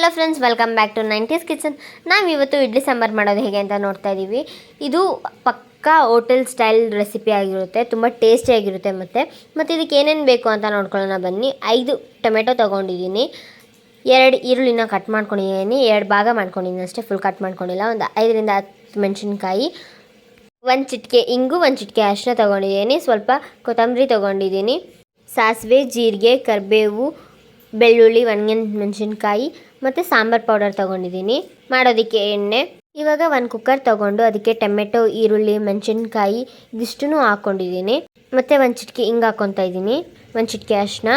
ಎಲ್ಲ friends welcome back to nineties kitchen ನಾವು ಇವತ್ತು ಇಡ್ಲಿ ಸಾಂಬಾರು ಮಾಡೋದು ಹೇಗೆ ಅಂತ ನೋಡ್ತಾ ಇದ್ದೀವಿ ಇದು ಪಕ್ಕಾ ಹೋಟೆಲ್ ಸ್ಟೈಲ್ ರೆಸಿಪಿ ಆಗಿರುತ್ತೆ, ತುಂಬ ಟೇಸ್ಟಿಯಾಗಿರುತ್ತೆ ಮತ್ತು. ಮತ್ತು ಇದಕ್ಕೆ ಏನೇನು ಬೇಕು ಅಂತ ನೋಡ್ಕೊಳ್ಳೋಣ ಬನ್ನಿ. ಐದು ಟೊಮೆಟೊ ತೊಗೊಂಡಿದ್ದೀನಿ. ಎರಡು ಈರುಳ್ಳಿನ ಕಟ್ ಮಾಡ್ಕೊಂಡಿದ್ದೀನಿ. ಎರಡು ಭಾಗ ಮಾಡ್ಕೊಂಡಿದ್ದೀನಿ ಅಷ್ಟೇ ಫುಲ್ ಕಟ್ ಮಾಡ್ಕೊಂಡಿಲ್ಲ. ಒಂದು ಐದರಿಂದ ಹತ್ತು ಮೆಣಸಿನ್ಕಾಯಿ, ಒಂದು ಚಿಟಿಕೆ ಇಂಗು, ಒಂದು ಚಿಟಿಕೆ ಅರಿಶಿನ ತೊಗೊಂಡಿದ್ದೀನಿ. ಸ್ವಲ್ಪ ಕೊತ್ತಂಬರಿ ತೊಗೊಂಡಿದ್ದೀನಿ. ಸಾಸಿವೆ, ಜೀರಿಗೆ, ಕರಿಬೇವು ಬೆಳ್ಳುಳ್ಳಿ ಒಣಗಿನ ಮೆಣಸಿನ್ಕಾಯಿ ಮತ್ತು ಸಾಂಬಾರು ಪೌಡರ್ ತೊಗೊಂಡಿದ್ದೀನಿ. ಮಾಡೋದಕ್ಕೆ ಎಣ್ಣೆ. ಇವಾಗ ಒಂದು ಕುಕ್ಕರ್ ತೊಗೊಂಡು ಅದಕ್ಕೆ ಟೊಮೆಟೊ, ಈರುಳ್ಳಿ, ಮೆಣಸಿನ್ಕಾಯಿ ಇದಿಷ್ಟೂ ಹಾಕ್ಕೊಂಡಿದ್ದೀನಿ. ಮತ್ತು ಒಂದು ಚಿಟಿಕೆ ಹಿಂಗೆ ಹಾಕ್ಕೊತಾ ಇದ್ದೀನಿ. ಒಂದು ಚಿಟಿಕೆ ಅರಿಶಿನ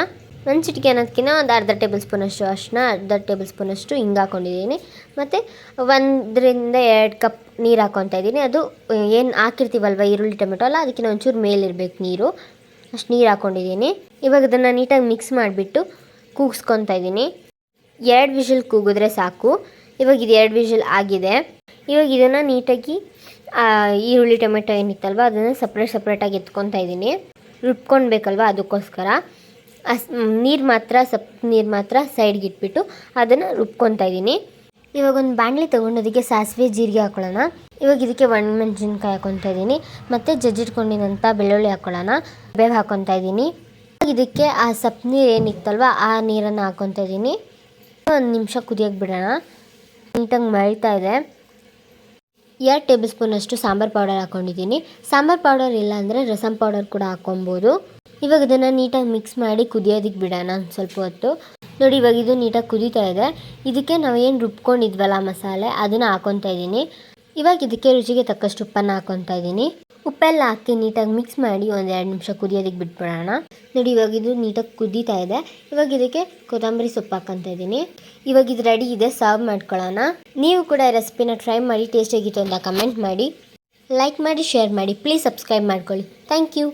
ಒಂದು ಚಿಟಿಕೆ ಅನ್ನೋದಕ್ಕಿಂತ ಒಂದು ಅರ್ಧ ಟೇಬಲ್ ಸ್ಪೂನಷ್ಟು ಅರಿಶಿನ ಅರ್ಧ ಟೇಬಲ್ ಸ್ಪೂನಷ್ಟು ಹಿಂಗೆ ಹಾಕ್ಕೊಂಡಿದ್ದೀನಿ ಮತ್ತು ಒಂದರಿಂದ ಎರಡು ಕಪ್ ನೀರು ಹಾಕ್ಕೊತಾ ಇದ್ದೀನಿ. ಅದು ಏನು ಹಾಕಿರ್ತೀವಲ್ವ ಈರುಳ್ಳಿ, ಟೊಮೆಟೊ ಅಲ್ಲ ಅದಕ್ಕಿಂತ ಒಂಚೂರು ಮೇಲಿರಬೇಕು ನೀರು. ಅಷ್ಟು ನೀರು ಹಾಕ್ಕೊಂಡಿದ್ದೀನಿ ಇವಾಗ ಅದನ್ನು ನೀಟಾಗಿ ಮಿಕ್ಸ್ ಮಾಡಿಬಿಟ್ಟು ಕೂಗಿಸ್ಕೊತಾ ಇದ್ದೀನಿ. ಎರಡು ವಿಷಲ್ ಕೂಗಿದ್ರೆ ಸಾಕು. ಇವಾಗ ಇದು ಎರಡು ವಿಷಲ್ ಆಗಿದೆ. ಇವಾಗ ಇದನ್ನು ನೀಟಾಗಿ ಈರುಳ್ಳಿ, ಟೊಮೆಟೊ ಏನಿತ್ತಲ್ವ, ಅದನ್ನು ಸಪ್ರೇಟ್ ಸಪ್ರೇಟಾಗಿ ಎತ್ಕೊತಾ ಇದ್ದೀನಿ. ರುಬ್ಕೊಳ್ಬೇಕಲ್ವ ಅದಕ್ಕೋಸ್ಕರ. ಅಸ್ ನೀರು ಮಾತ್ರ ಸಪ್, ನೀರು ಮಾತ್ರ ಸೈಡ್ಗೆ ಇಟ್ಬಿಟ್ಟು ಅದನ್ನು ರುಬ್ಕೊತಾ ಇದ್ದೀನಿ. ಇವಾಗ ಒಂದು ಬಾಣಲಿ ತೊಗೊಂಡೋದಕ್ಕೆ ಸಾಸಿವೆ ಜೀರಿಗೆ ಹಾಕೊಳ್ಳೋಣ. ಇವಾಗ ಇದಕ್ಕೆ ಒಣಮೆಣಸಿನ್ಕಾಯಿ ಹಾಕೊತಾ ಇದ್ದೀನಿ. ಮತ್ತು ಜಜ್ಜಿಟ್ಕೊಂಡಿದ್ದಂಥ ಬೆಳ್ಳುಳ್ಳಿ ಹಾಕೊಳ್ಳೋಣ. ಬೇವು ಹಾಕೊತಾ ಇದ್ದೀನಿ. ಇದಕ್ಕೆ ಆ ಸಪ್ ನೀರು ಏನಿತ್ತಲ್ವ, ಆ ನೀರನ್ನು ಹಾಕೊತ ಇದ್ದೀನಿ ಒಂದು ನಿಮಿಷ ಕುದಿಯೋಕೆ ಬಿಡೋಣ. ನೀಟಾಗಿ ಮರಿತಾ ಇದೆ. ಎರಡು ಟೇಬಲ್ ಸ್ಪೂನಷ್ಟು ಸಾಂಬಾರು ಪೌಡರ್ ಹಾಕ್ಕೊಂಡಿದ್ದೀನಿ ಸಾಂಬಾರು ಪೌಡರ್ ಇಲ್ಲ ಅಂದರೆ ರಸಮ್ ಪೌಡರ್ ಕೂಡ ಹಾಕ್ಕೊಬೋದು. ಇವಾಗ ಇದನ್ನು ನೀಟಾಗಿ ಮಿಕ್ಸ್ ಮಾಡಿ ಕುದಿಯೋದಕ್ಕೆ ಬಿಡೋಣ ಒಂದು ಸ್ವಲ್ಪ ಹೊತ್ತು. ನೋಡಿ, ಇವಾಗ ಇದು ನೀಟಾಗಿ ಕುದೀತಾ ಇದೆ. ಇದಕ್ಕೆ ನಾವು ಏನು ರುಬ್ಕೊಂಡಿದ್ವಲ್ಲ ಮಸಾಲೆ, ಅದನ್ನು ಹಾಕೊತಾ ಇದ್ದೀನಿ ಇವಾಗ ಇದಕ್ಕೆ ರುಚಿಗೆ ತಕ್ಕಷ್ಟು ಉಪ್ಪನ್ನು ಹಾಕ್ಕೊತಾ ಇದ್ದೀನಿ ಉಪ್ಪೆಲ್ಲ ಹಾಕಿ ನೀಟಾಗಿ ಮಿಕ್ಸ್ ಮಾಡಿ ಒಂದು ಎರಡು ನಿಮಿಷ ಕುದಿಯೋದಕ್ಕೆ ಬಿಟ್ಬಿಡೋಣ. ನೋಡಿ, ಇವಾಗ ಇದು ನೀಟಾಗಿ ಕುದೀತಾ ಇದೆ. ಇವಾಗ ಇದಕ್ಕೆ ಕೊತ್ತಂಬರಿ ಸೊಪ್ಪು ಹಾಕ್ಕೊತಾ ಇದ್ದೀನಿ. ಇವಾಗ ಇದು ರೆಡಿ ಇದೆ ಸರ್ವ್ ಮಾಡ್ಕೊಳ್ಳೋಣ. ನೀವು ಕೂಡ ರೆಸಿಪಿನ ಟ್ರೈ ಮಾಡಿ ಟೇಸ್ಟಿಯಾಗಿತ್ತು ಅಂತ ಕಮೆಂಟ್ ಮಾಡಿ. ಲೈಕ್ ಮಾಡಿ ಶೇರ್ ಮಾಡಿ ಪ್ಲೀಸ್ ಸಬ್ಸ್ಕ್ರೈಬ್ ಮಾಡ್ಕೊಳ್ಳಿ. Thank you